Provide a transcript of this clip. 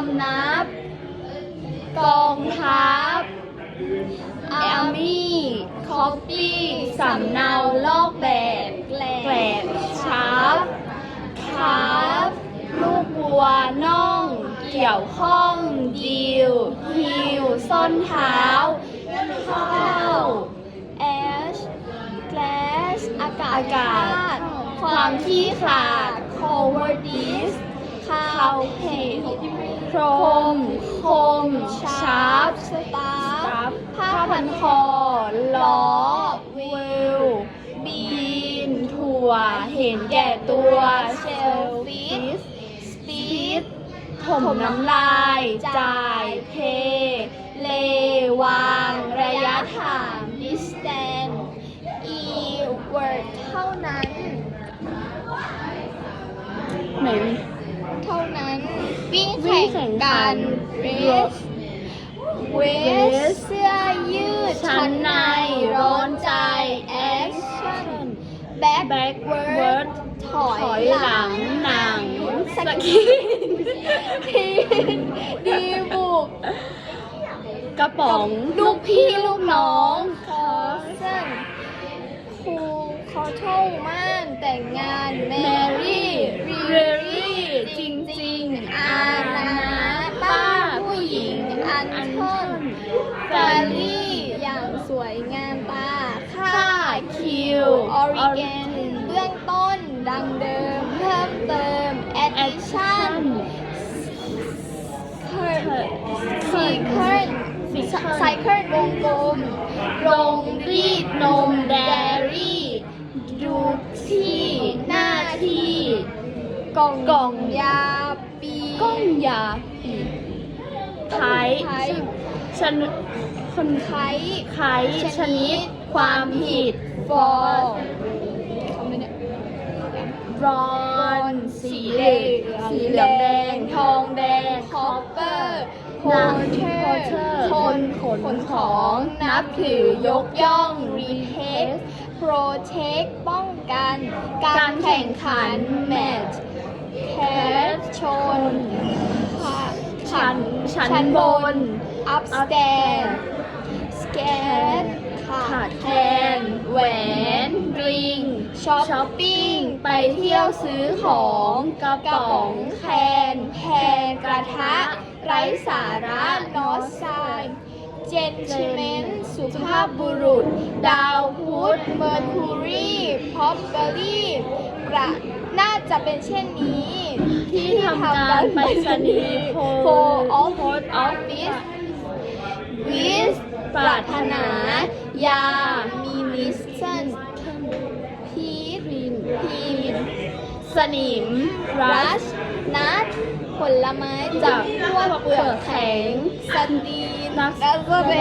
ำนับ กองทัพอาร์มี่คอปปี้สำเนาลอกแบบแกลบชาร์ปคาร์ลูกวัวน่อง เกี่ยวข้องดิวฮิวส้นเท้าข้าวแอชแกลสอากาศ ความขี้ขาดโคเวอร์ดิส ข้าวเพจโครม คม ชาร์ปสตาร์ฟผ้าพันคอ ล้อ วิลบีน ถั่ว เห็นแก่ตัว เชลฟิสสปีดถมน้ำลาย จ่ายเพเลวาง ระยะทาง distance e word เท่านั้น ไหน เท่านั้น วิ่งวิ่แข่งงแข่งกักันน race เวสเสื้อยืดชั้นในร้อนใจ action back backward ถอยถอยหลังหนังสกีทีดีบุกกระป๋องลูกพี่ลูกน้องคอสนครูคอเท่ม่านแต่งงานแมรี่รีเรรีรี่จจริงจริริงง วออริเกนเบื้องต้น ดังเดิม เพิ่มเติมแอ addition ชั่นซีเคิลไซเคิลวงกลมโรงรีดนมแดรี่ดูที่หน้าที่กล่องกล่องยาปีก้องยาปีไทยไทยชนคนไทยไขชนิด ความผิดฟอลเขาไม่เนี่ย บรอนซ์สีเหลือง สีเหลืองแดง ทองแดงคอปเปอร์โพนะเทอ porter ร์คนขนของ นับถือยกย่องรีเทสโปรเทคป้องกัน การแข่งขันแมตช์แคสชนชั้นชั้นบน อัพสแตนสแกนขาขาดดแคแคลลนนแหวนริงช้อช้อปปปิ้ปิ้งง ไปเที่ยวซื้อของกระป๋องแคนแพรกระทะ ไร้สาระนอสไซเจนชิเมนสุภาพบุรุษ ดาวพุธเมอร์คูรีพอปเบอรี่ประน่าจะเป็นเช่นนี้ ที่ทำการไปรษณีโพออฟออฟฟิศวิสปรารถนา ยามีมิสเซน พีนสนิมรัรัชชนัทผลไม้จากพวกเปลือกแข็งสตีนนักแล้วก็เป็น